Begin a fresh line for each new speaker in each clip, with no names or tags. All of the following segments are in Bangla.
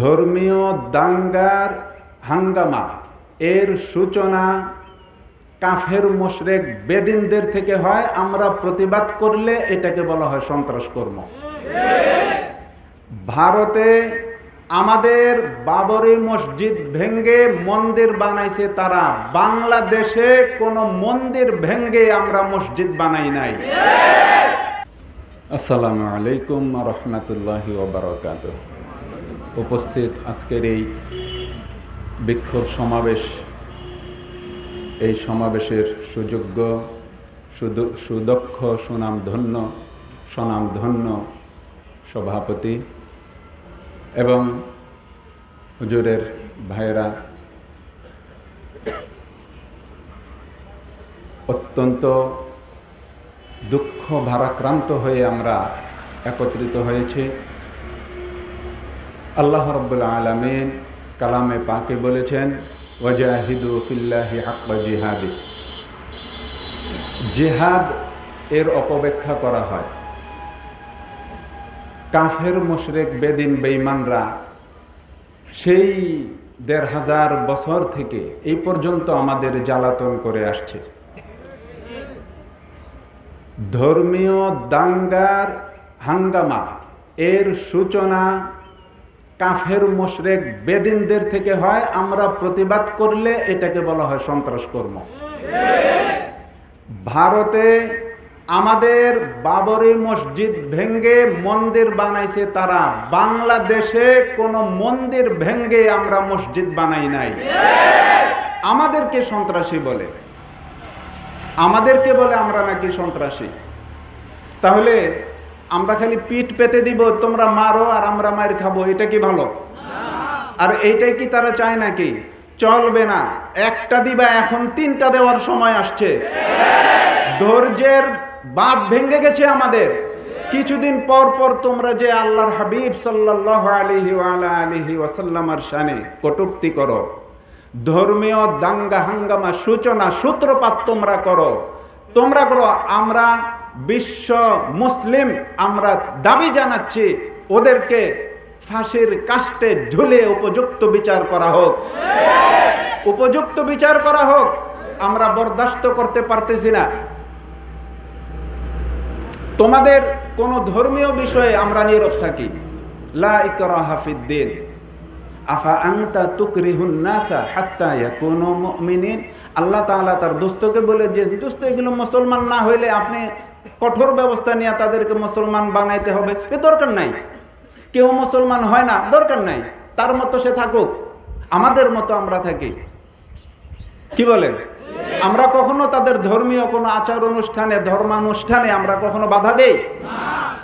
ধর্মীয় দাঙ্গার হাঙ্গামা। এর সূচনা কাফের মোশরেক বেদিনদের থেকে হয়। আমরা প্রতিবাদ করলে এটাকে বলা হয় সন্ত্রাস কর্ম ভারতে আমাদের বাবরি মসজিদ ভেঙ্গে মন্দির বানাইছে তারা। বাংলাদেশে কোনো মন্দির ভেঙ্গে আমরা মসজিদ বানাই নাই। আসসালামু আলাইকুম রহমতুল্লাহি ওবরাকাত উপস্থিত আজকের এই বিক্ষোভ সমাবেশ। এই সমাবেশের সুযোগ্য, সুদ- সুদক্ষ, সুনামধন্য, স্বনামধন্য সভাপতি এবং হুজুরের ভাইয়েরা অত্যন্ত দুঃখ ভারাক্রান্ত হয়ে আমরা একত্রিত হয়েছি। আল্লাহ রব্বুল আলমিন কালামে পাকে বলেছেন, ওয়াজাহিদু ফিল্লাহি হাক্কা জিহাদি। জিহাদ এর অপব্যাখ্যা করা হয়। কাফের, মুশরেক, বেদিন, বেঈমানরা সেই দেড় হাজার বছর থেকে এই পর্যন্ত আমাদের জ্বালাতন করে আসছে। ধর্মীয় দাঙ্গার হাঙ্গামা এর সূচনা কাফের মোশরেক বেদিনদের থেকে হয়, আমরা প্রতিবাদ করলে এটাকে বলা হয় সন্ত্রাস কর্ম ভারতে আমাদের বাবরি মসজিদ ভেঙ্গে মন্দির বানাইছে তারা। বাংলাদেশে কোনো মন্দির ভেঙ্গে আমরা মসজিদ বানাই নাই। আমাদেরকে সন্ত্রাসী বলে। আমাদেরকে বলে আমরা নাকি সন্ত্রাসী। তাহলে আমরা খালি পিঠ পেতে দিব, তোমরা মারো আর আমরা মার খাব, এটা কি ভালো? আর এইটাই কি তারা চায় নাকি? চলবে না, একটা দিবা, এখন তিনটা দেওয়ার সময় আসছে। ধৈর্যের বাদ ভেঙে গেছে আমাদের। কিছুদিন পর পর তোমরা যে আল্লাহর হাবিব সাল্লাহ আলিহি আলা আলিহি ওয়াসাল্লামার শানে কটুক্তি করো, ধর্মীয় দাঙ্গা হাঙ্গামা সূচনা সূত্রপাত তোমরা করো। তোমরা করো, আমরা বিশ্ব মুসলিম আমরা দাবি জানাচ্ছি, ওদেরকে ফাঁসির কাষ্টে ঝুলে উপযুক্ত বিচার করা হোক। উপযুক্ত বিচার করা হোক, আমরা বরদাস্ত করতে পারতেছি না। তোমাদের কোন ধর্মীয় বিষয়ে আমরা নীরব থাকি। লা ইকরাহা ফিদ্দিন আফা আংতা তুকরিহুন নাসা হাত্তা ইয়াকুনু মুমিনিন? আল্লাহ তাআলা তার দোস্তকে বলে যে, দোস্ত, এগুলো মুসলমান না হইলে আপনি কঠোর ব্যবস্থা নিয়ে তাদেরকে মুসলমান বানাইতে হবে। এ দরকার নাই। কেউ মুসলমান হয় না, দরকার নাই। তার মতো সে থাকুক। আমাদের মতো আমরা থাকি। কি বলেন? আমরা কখনো তাদের ধর্মীয় কোনো আচার অনুষ্ঠানে, ধর্মানুষ্ঠানে আমরা কখনো বাধা দেই?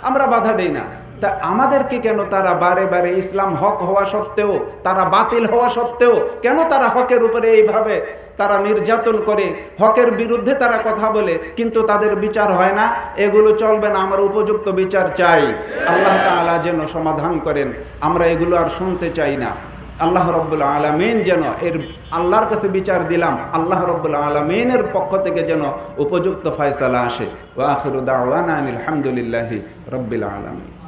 আমরা বাধা দেই না। তা আমাদেরকে কেন তারা বারে বারে ইসলাম হক হওয়া সত্ত্বেও, তারা বাতিল হওয়া সত্ত্বেও, কেন তারা হকের উপরে এইভাবে তারা নির্যাতন করে? হকের বিরুদ্ধে তারা কথা বলে, কিন্তু তাদের বিচার হয় না। এগুলো চলবে না, আমরা উপযুক্ত বিচার চাই। আল্লাহ তাআলা যেন সমাধান করেন। আমরা এগুলো আর শুনতে চাই না। আল্লাহ রব্বুল আলমিন যেন এর আল্লাহর কাছে বিচার দিলাম, আল্লাহ রব্বুল আলমিনের পক্ষ থেকে যেন উপযুক্ত ফয়সালা আসে। ওয়াখিরুদ্দাওয়ানা আলহামদুলিল্লাহি রব্বিল আলমিন।